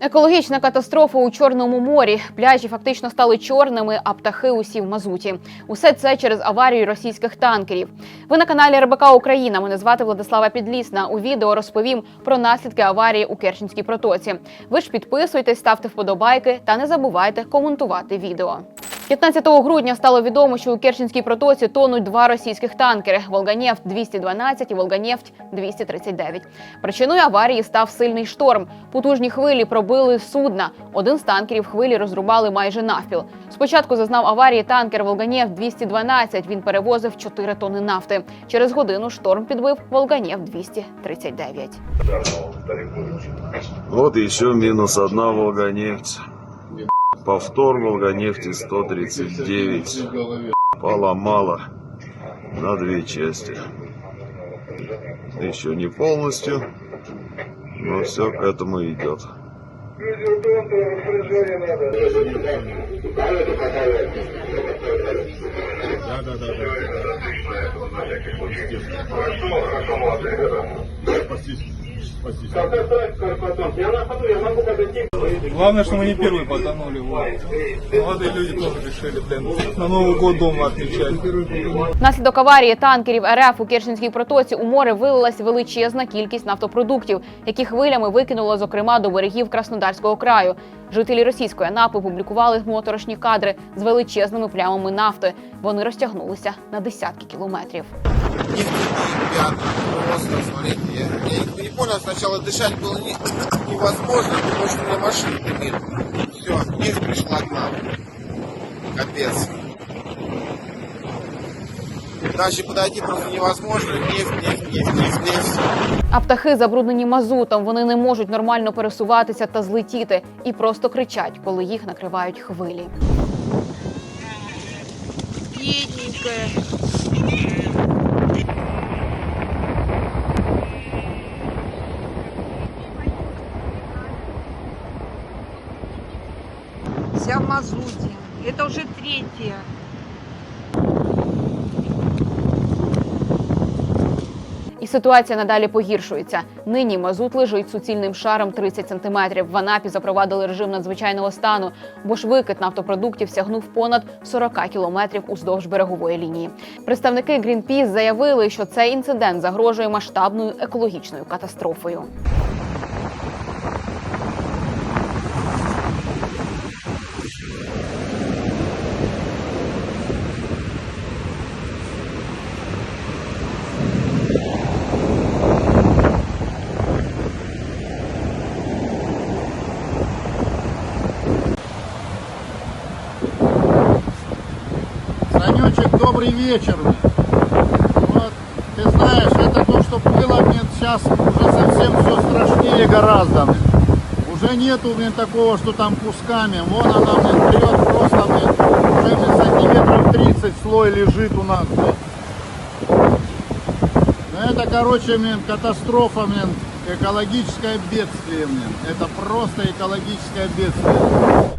Екологічна катастрофа у Чорному морі. Пляжі фактично стали чорними, а птахи усі в мазуті. Усе це через аварію російських танкерів. Ви на каналі РБК Україна. Мене звати Владислава Підлісна. У відео розповім про наслідки аварії у Керченській протоці. Ви ж підписуйтесь, ставте вподобайки та не забувайте коментувати відео. 15 грудня стало відомо, що у Керченській протоці тонуть два російських танкери Волганефть 212 і Волганефть 239. Причиною аварії став сильний шторм. Потужні хвилі пробили судна. Один з танкерів хвилі розрубали майже навпіл. Спочатку зазнав аварії танкер Волганефть 212. Він перевозив 4 тони нафти. Через годину шторм підбив Волганефть 239. Вот еще минус одна Волганефть. Повтор Волганефти 139. Поломала на две части. Еще не полностью, но все к этому идет. Главное, что мы не первые потонули. Вот. Молодые люди тоже решили, блин, на Новый год дома отмечать. Внаслідок аварії танкерів РФ у Керченській протоці у море вилилась величезна кількість нафтопродуктів, які хвилями викинуло, зокрема, до берегів Краснодарського краю. Жителі російської Анапи публікували моторошні кадри з величезними плямами нафти. Вони розтягнулися на десятки кілометрів. ребята, просто, смотрите, я, я не- не понял, сначала дышать было не- невозможно, потому что у меня машины нет. Все, нефть пришла к нам. Капец. Дальше подойти просто невозможно. Нефть, нефть, нефть, нефть, нефть. А птахи забруднені мазутом. Вони не можуть нормально пересуватися та злетіти і просто кричать, коли їх накривають хвилі. Вся в мазуте. Это уже третья. Ситуація надалі погіршується. Нині мазут лежить суцільним шаром 30 сантиметрів. В Анапі запровадили режим надзвичайного стану, бо ж викид нафтопродуктів сягнув понад 40 кілометрів уздовж берегової лінії. Представники Greenpeace заявили, що цей інцидент загрожує масштабною екологічною катастрофою. Санечек, добрый вечер. Вот, ты знаешь, это то, что было, мне сейчас уже совсем все страшнее гораздо. Уже нету, блин, такого, что там кусками. Вон она, блин, прет просто, блин, уже, блин, сантиметров 30 слой лежит у нас, блин. Ну, это, короче, блин, катастрофа, блин, экологическое бедствие, блин. Это просто экологическое бедствие.